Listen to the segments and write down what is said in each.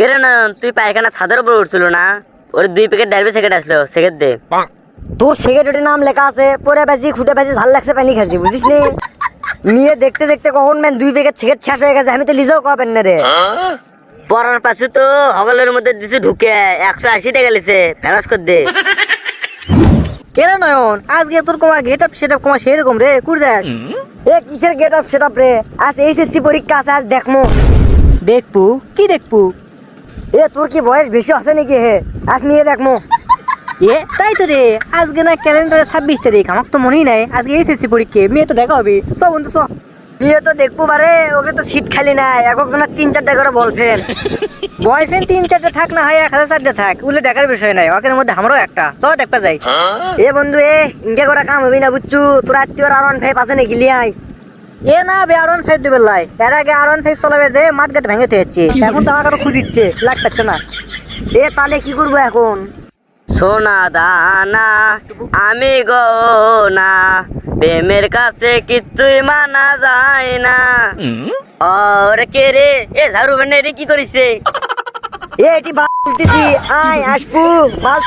কেরে না তুই পায়খানা ছাদের উপর উঠছিল না? ওর দুই প্যাকেট ডাইবে সেকেট আসলো সেকেট দে। তোর সেক্রেটারি নাম লেখা আছে পরে বেশি খুঁটে বেশি ঝাল লাগছে পানি খাচ্ছি বুঝিস নি? নিয়ে দেখতে দেখতে কখন ম্যান দুই প্যাকেট সিগারেট শেষ হয়ে গেছে আমি তো লিজেও কবেন না রে। পড়ার পাশে তো হগলের মধ্যে দিছে ঢুকে একশো আশি টাকা লিছে ফেরাস কর দে। কেন নয়ন আজকে তোর কমা গেট আপ সেট আপ কমা সেরকম রে কুড় দেখ। এ কিসের গেট আপ সেট আপ রে? আজ এইচএসসি পরীক্ষা আছে আজ দেখমু। দেখবু কি দেখবু এ তোর কি বয়স বেশি আছে নাকি হে? আজ নিয়ে দেখমু এ তাই তো রে আজকে না ক্যালেন্ডারে ছাব্বিশ তারিখ আমার তো মনেই নাই। আজকে এসএসসি পরীক্ষা মেয়ে তো দেখা হবে। চ বন্ধু চ। নিয়ে তো দেখব পারে ওকে তো সিট খালি নাই এক একজনের তিন চারটা করে বল ফেন বয়ফ্রেন্ড তিন চারটে থাক না হয় এক হাজার চারটে থাক উল্লে দেখার বিষয় নাই ওকের মধ্যে আমারও একটা। তো দেখবা যাই। এ বন্ধু এ ইন্ডিয়া করে কাম হবি না বুঝছু? তোর আত্মীয় আর অন ফাইভ আছে নাকি লিয়াই। এ না বে আর ওয়ান ফাইভ দেবে লাই। এর আগে আর ওয়ান ফাইভ চলাবে যে মাঠ গাট ভেঙে থেয়েছে এখন তো আমাকে খুঁজিচ্ছে লাগ পাচ্ছে না। এ তাহলে কি করব এখন? সোনা দানা আমি গো না প্রেমের কাছে কিচ্ছুই মানা যায় না। ওরে কে রে? এ ঝাড়ু বেনে রে কি করিস রে এ এটি বাল তুলতেছি। আয় আসবু। বাল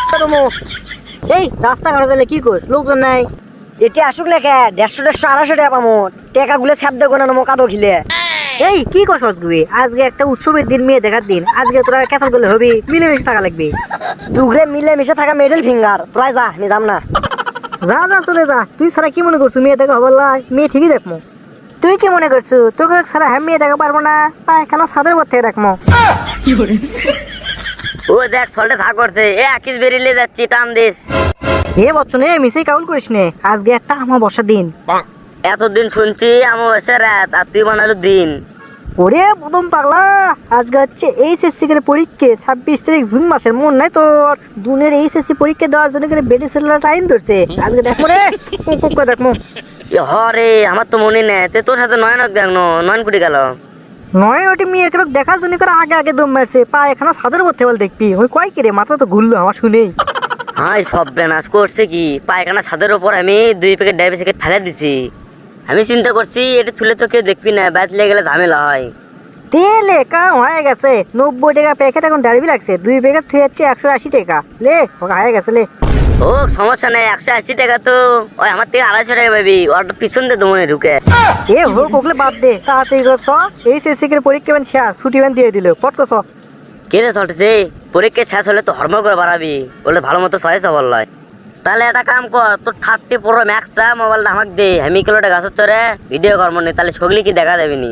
এই রাস্তাঘাটে গেলে কি করিস? লোকজন নাই। এটি আসুক লেখা দেড়শো দেড়শো আড়াইশো টাকা পামো। টাকা গুলো ছাপ দেবো না মোকা দখিলে এই কি কস অসগুবি আজকে একটা উৎসবের দিন মেয়ে দেখার দিন। আজকে তোরা ক্যাসাল করলে হবি মিলেমিশে থাকা লাগবে। দুগরে মিলে মিশে থাকা মেডেল ফিঙ্গার তোরাই যা নিজাম না। যা যা চলে যা। তুই সারা কি মনে করছ মেয়ে দেখা হবার লাই? মেয়ে ঠিকই দেখমো। তুই কি মনে করছ? তোকে সারা হ্যাঁ মেয়ে দেখা পারব না। পায়খানা ছাদের মধ্যে থেকে দেখমো ও দেখ সল্টে থাক করছে। এ আকিস বেরিয়ে যাচ্ছি টান দিস। এ বচ্চন এ মিসেই কাউল করিস নে। আজকে একটা আমার বর্ষার দিন এতদিন শুনছি আমার বসে রাত আর তুই বানালো দিন। ওরে প্রথম পাগলা আজকে হচ্ছে এইচএসসি করে পরীক্ষা ছাব্বিশ তারিখ জুন মাসের মন নাই তোর। দুনের এইচএসসি পরীক্ষা দেওয়ার জন্য করে বেডে সেলার টাইম ধরছে। আজকে দেখব রে কুক কুক করে দেখব এ হরে আমার তো মনে নেই। তে তোর সাথে নয়নক দেখ নয়ন কুটি গেল। নয় ওটি মেয়ের কেন দেখার জন্য করে আগে আগে দম মারছে। পা এখানে ছাদের মধ্যে বল দেখবি। ওই কয় কে রে মাথা তো ঘুরলো আমার শুনেই। হাই সব বেনাশ করছে কি? পায়খানা ছাদের ওপর আমি দুই প্যাকেট ডাইবে সেকেট ফেলে দিছি। আমি চিন্তা করছি এটা তুলে তো কেউ দেখবি না ব্যাচ লেগে গেলে ঝামেলা হয়। তেলে কাম হয়ে গেছে। নব্বই টাকা প্যাকেট এখন ডারবি লাগছে। দুই প্যাকেট থুয়ে যাচ্ছে একশো আশি টাকা। লে হয়ে গেছে লে। ও সমস্যা নেই একশো আশি টাকা তো। ওই আমার থেকে আড়াইশো টাকা পাবি। ওর পিছন দিয়ে দমনে ঢুকে। এ হোক ওগুলো বাদ দে। তাড়াতাড়ি করে চ। এই শেষে করে পরীক্ষা শেষ ছুটি দিয়ে দিল। পট কর চলতেছে পরীক্ষা শেষ হলে তো হরমর করে বাড়াবি। বলে ভালো মতো সহেছে বললয় তাহলে একটা কাম কর, তোর থার্টি প্রো ম্যাক্সটা মোবাইলটা আমাকে দে। আমি কিলোটা গাছের চরে ভিডিও করব নি, তাহলে ছগলি কি দেখা যাবে নি?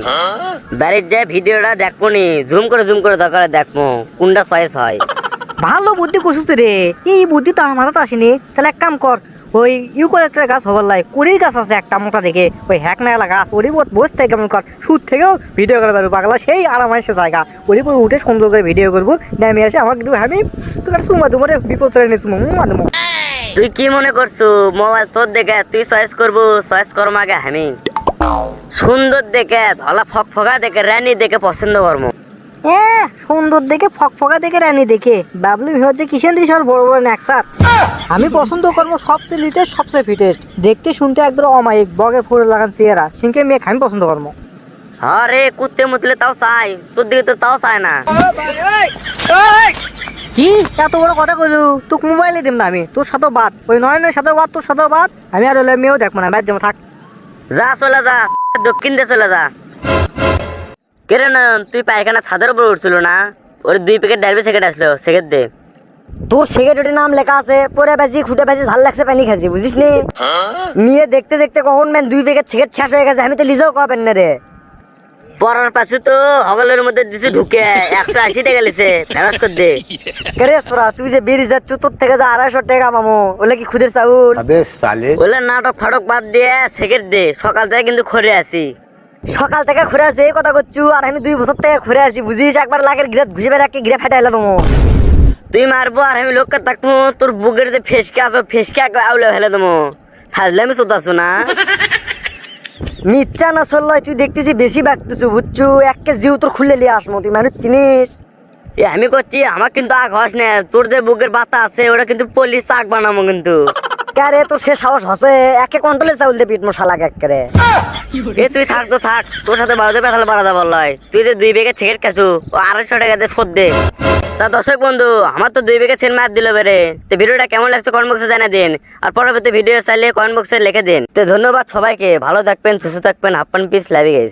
বাড়ির যে ভিডিওটা দেখব নি জুম করে জুম করে দরকার দেখব, কোনটা সয়েস হয়? ভালো বুদ্ধি কষুস রে। এই বুদ্ধি তো আমার মাথাতে আসেনি। তাহলে এক কাম কর ওই ইউকোলেক্টরের গাছ হবার লাই, কুড়ির গাছ আছে একটা মোটা দেখে। ওই হ্যাক নাগালা গাছ, ওরই উপর বসে থেকে কেমন কর সুদ থেকেও ভিডিও করে পারব পাগলা। সেই আরাম এসে জায়গা। ওরই উপর উঠে সুন্দর করে ভিডিও করব। নেমে আসে আমার কিন্তু আমি তোর সুমা তোমার বিপদ করে নিয়ে সুমা তুই কি মনে করছ? মোবাইল তোর দেখে তুই চয়েস করব চয়েস করব আগে আমি সুন্দর দেখে, ধলা ফক ফকা দেখে, রানী দেখে পছন্দ করব এ সুন্দর দেখে ফকফকা দেখে রানী দেখে। বাবলু হচ্ছে কিষেন দিস আর বড় বড় ন্যাকসার আমি পছন্দ করব সবচেয়ে লিটেস্ট সবচেয়ে ফিটেস্ট দেখতে শুনতে একবার অমায়িক বগে ফুল লাগান চেহারা। সিংকে মেয়ে আমি পছন্দ করব। আরে কুত্তে মুতলে তাও চাই। তোর দিকে তো তাও চায় না। কি? এত বড় কথা কইলু? তোকে মোবাইলে দিম না আমি। তোর সাথে বাদ। ওই নয়নের সাথে বাদ তোর সাথে বাদ। আমি আর হলে মেয়েও দেখব না। ব্যাট যেমন থাক। যা চলে যা। দক্ষিণ দিয়ে চলে যা। তুই পায়খানা উঠছিল না? ওর দুই প্যাকেট সেকেট আসলো সেকেট দে। তোর নাম লেখা আছে পরে বেশি খুঁটে বেশি লাগছে পানি বুঝিস নি? নিয়ে দেখতে দেখতে কখন ম্যান দুই প্যাকেট সেকেট শেষ হয়ে গেছে আমি তো লিজাও কবেন না রে। পরার পাশে তো হগলের মধ্যে ঢুকে একশো আশি টাকা লিছে ফেরাজ কর দে। কেরে তুই যে বেরি যা তোর থেকে যা আড়াইশো টাকা মামু ওলে কি খুদের চাউল? ওলে নাটক ফাটক বাদ দিয়ে সেকেট দে সকাল থেকে কিন্তু খরে আসি সকাল থেকে ঘুরে আছি এই কথা করছু আর আমি দুই বছর থেকে ঘুরে আসি বুঝিস? একবার লাগের গিরে ঘুষে বেড়ে একে গিরে ফেটে এলো তোমার তুই মারবো আর আমি লোককে থাকব তোর বুকের যে ফেসকে আছো ফেসকে আউলে ফেলে দেবো। হাজলে আমি চোদাছো না? মিথ্যা না চলল তুই দেখতেছি বেশি বাগতেছু বুঝছু? একে জিউ তোর খুলে লিয়ে আসমো তুই মানুষ চিনিস? এ আমি করছি আমার কিন্তু আগ হস না তোর যে বুকের বাতা আছে ওটা কিন্তু পলিশ চাক বানাবো কিন্তু। কারে তোর সে সাহস হসে? একে কন্ট্রোলে চাউল দিয়ে পিট মশা লাগে একেরে এ, তুই থাক তো থাক। তোর সাথে বাড়াতে পেছাল বাড়াতে লয় তুই যে দুই বেগে ছেকেট খাচ্ছু ও আড়াইশো টাকা দিয়ে শোধ দে। তা দর্শক বন্ধু, আমার তো দুই বেগে ছেন মার দিল বেড়ে। তো ভিডিওটা কেমন লাগছে কমেন্ট বক্সে জানিয়ে দিন। আর পরবর্তী ভিডিও চাইলে কমেন্ট বক্সে লিখে দিন। তো ধন্যবাদ সবাইকে। ভালো থাকবেন, সুস্থ থাকবেন। হাপ্পান পিস, লাভি গেছে